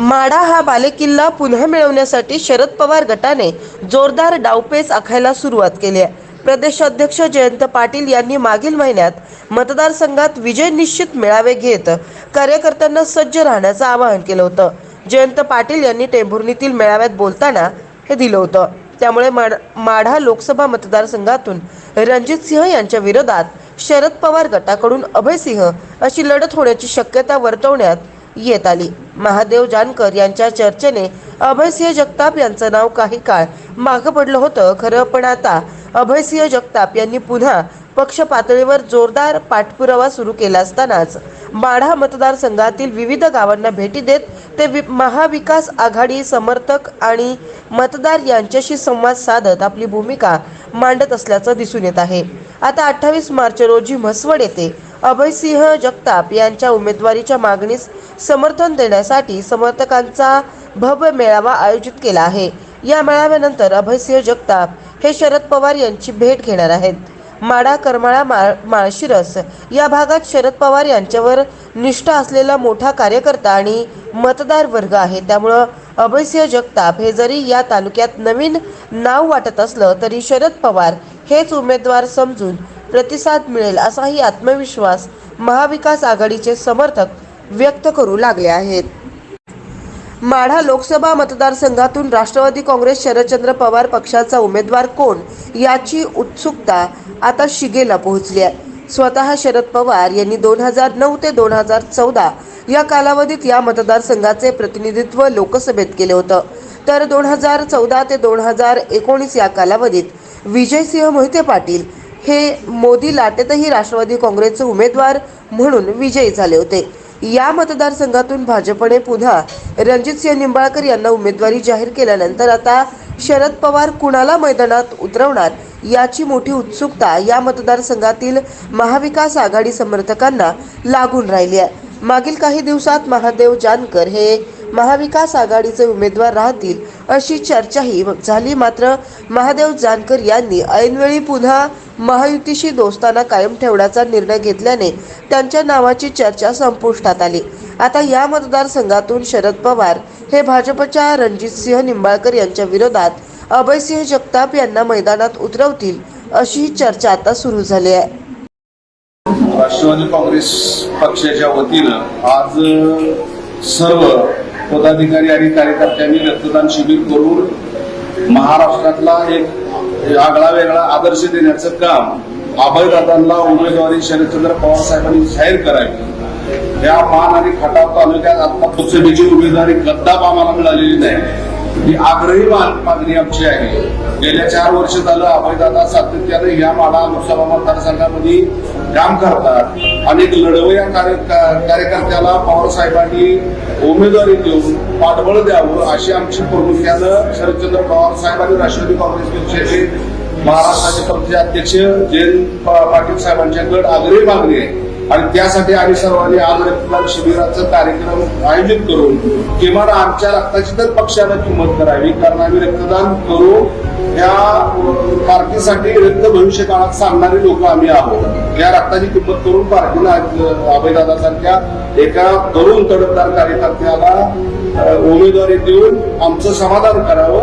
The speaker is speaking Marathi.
माढा हा बालेकिल्ला पुन्हा मिळवण्यासाठी शरद पवार गटाने जोरदार डावपेच आखायला सुरुवात केली आहे. प्रदेशाध्यक्ष जयंत पाटील यांनी मागील महिन्यात मतदारसंघात विजय निश्चित मेळावे घेत कार्यकर्त्यांना सज्ज राहण्याचं आवाहन केलं होतं. जयंत पाटील यांनी टेंभुर्णीतील मेळाव्यात बोलताना हे दिलं होतं. त्यामुळे माढ माढा लोकसभा मतदारसंघातून रणजित सिंह यांच्या विरोधात शरद पवार गटाकडून अभय सिंह अशी लढत होण्याची शक्यता वर्तवण्यात येत आली. महादेव जानकर यांच्या चर्चेने अभयसिंह जगताप यांचं नाव काही काळ मागं पडलं होतं खरं पण आता अभयसिंह जगताप यांनी पुन्हा पक्ष पातळीवर जोरदार पाठपुरावा सुरू केला असतानाच माढा मतदारसंघातील विविध गावांना भेटी देत ते वि- महाविकास आघाडी समर्थक आणि मतदार यांच्याशी संवाद साधत आपली भूमिका मांडत असल्याचं दिसून येत आहे. आता अठ्ठावीस मार्च रोजी म्हसवड येथे अभयसिंह जगताप यांच्या उमेदवारीच्या मागणीस समर्थन देण्यासाठी समर्थकांचा भव्य मेळावा आयोजित केला आहे. या मेळाव्यानंतर अभयसिंह जगताप हे शरद पवार यांची भेट घेणार आहेत. माडा करमाळा माळ माळशिरस या भागात शरद पवार यांच्यावर निष्ठा असलेला मोठा कार्यकर्ता आणि मतदार वर्ग आहे. त्यामुळं अभयसिंह जगताप हे जरी या तालुक्यात नवीन नाव वाटत असलं तरी शरद पवार हेच उमेदवार समजून प्रतिसाद मिळेल असाही आत्मविश्वास महाविकास आघाडीचे समर्थक व्यक्त करू लागले आहेत. माढा लोकसभा मतदारसंघातून राष्ट्रवादी काँग्रेस शरदचंद्र पवार पक्षाचा उमेदवार कोण याची उत्सुकता आता शिगेला पोहोचली आहे. स्वतः शरद पवार यांनी दोन हजार नऊ ते दोन हजार चौदा या कालावधीत या मतदारसंघाचे प्रतिनिधित्व लोकसभेत केले होतं. तर दोन हजार चौदा ते दोन हजार एकोणीस या कालावधीत विजयसिंह मोहिते पाटील हे मोदी लाटेतही राष्ट्रवादी काँग्रेसचे उमेदवार म्हणून विजयी झाले होते. या मतदारसंघातून भाजपने पुन्हा रणजितसिंह निंबाळकर यांना उमेदवारी जाहीर केल्यानंतर आता शरद पवार कुणाला मैदानात उतरवणार याची मोठी उत्सुकता या मतदारसंघातील महाविकास आघाडी समर्थकांना लागून राहिली आहे. मागील काही दिवसात महादेव जानकर हे महाविकास आघाडीचे उमेदवार राहतील अशी चर्चाही झाली मात्र महादेव जानकर यांनी ऐनवेळी पुन्हा महायुतीशी दोस्ताना कायम ठेवण्याचा निर्णय घेतल्याने त्यांच्या नावाची चर्चा संपुष्टात आली. आता या मतदारसंघातून शरद पवार हे भाजपच्या रणजितसिंह निंबाळकर यांच्या विरोधात अभयसिंह जगताप यांना मैदानात उतरवतील अशी चर्चा आता सुरू झाली आहे. राष्ट्रवादी काँग्रेस पक्षाच्या वतीनं आज सर्व पदाधिकारी आणि कार्यकर्त्यांनी रक्तदान शिबिर करून महाराष्ट्रातला एक आगळा वेगळा आदर्श देण्याचं काम अभयदादांना उमेदवारी शरदचंद्र पवार साहेबांनी जाहीर करावी या मान आणि खटाव तालुक्यात आता लोकसभेची उमेदवारी गद्दाप आम्हाला मिळालेली नाही. ही आग्रही मागणी आमची आहे. गेल्या चार वर्ष झालं अभयदादा सातत्याने या माडा लोकसभा मतदारसंघामध्ये काम करतात. अनेक लढवया कार्य कार्यकर्त्याला पवार साहेबांनी उमेदवारी देऊन पाठबळ द्यावं अशी आमची प्रामुख्यानं शरदचंद्र पवार साहेब आणि राष्ट्रवादी काँग्रेस पक्षाचे महाराष्ट्राचे पक्षाचे अध्यक्ष जयंत पाटील साहेबांच्या गट आग्रही मागणी आहे. आणि त्यासाठी आम्ही सर्वांनी आज रक्तदान शिबिराचा कार्यक्रम आयोजित करून किमान आमच्या रक्ताची तर पक्षानं किंमत करावी कारण आम्ही रक्तदान करू या पार्टीसाठी रक्त भविष्य काळात सांगणारे लोक आम्ही आहोत. या रक्ताची किंमत करून पार्टीला अभयदादासारख्या एका तरुण तडफदार कार्यकर्त्याला उमेदवारी देऊन आमचं समाधान करावं.